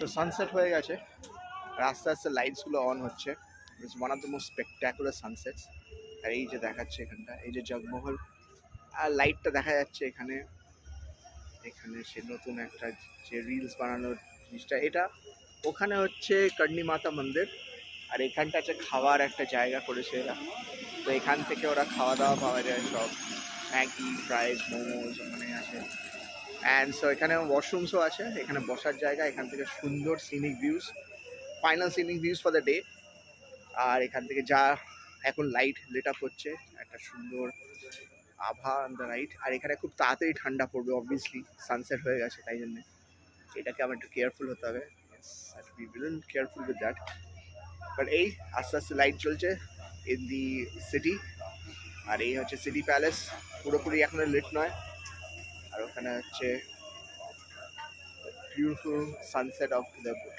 তো সানসেট হয়ে গেছে। আর আস্তে আস্তে লাইটসগুলো অন হচ্ছে। It's one of the most spectacular sunsets আর এই যে দেখাচ্ছে এখানটা, এই যে জগমহল। আর লাইটটা দেখা যাচ্ছে এখানে। এখানে সে নতুন একটা যে রিলস বানানোর জিনিসটা, এটা ওখানে হচ্ছে কর্ণী মাতা মন্দির। আর এখানটা হচ্ছে খাওয়ার একটা জায়গা করেছে এরা। তো এখান থেকে ওরা খাওয়া দাওয়া পাওয়া যায় সব। ম্যাগি ফ্রাইজ মোমোজ, ওখানে আছে অ্যান্ড সো এখানে ওয়াশরুমসও আছে, এখানে বসার জায়গা, এখান থেকে সুন্দর scenic views final scenic views for the day আর এখান থেকে যা এখন লাইট লেট আপ হচ্ছে, একটা সুন্দর আভা অন দ্য রাইট আর এখানে খুব তাড়াতাড়ি ঠান্ডা পড়বে অবভিয়াসলি সানসেট হয়ে গেছে, তাই জন্যে। এটাকে আমার একটু কেয়ারফুল হতে হবে। কেয়ারফুল উইথ দ্যাট বাট এই, আস্তে আস্তে লাইট চলছে ইন দি সিটি আর এই হচ্ছে সিটি প্যালেস পুরোপুরি এখনও লেট নয়। আর ওখানে হচ্ছে বিউটিফুল সানসেট অফ উদয়পুর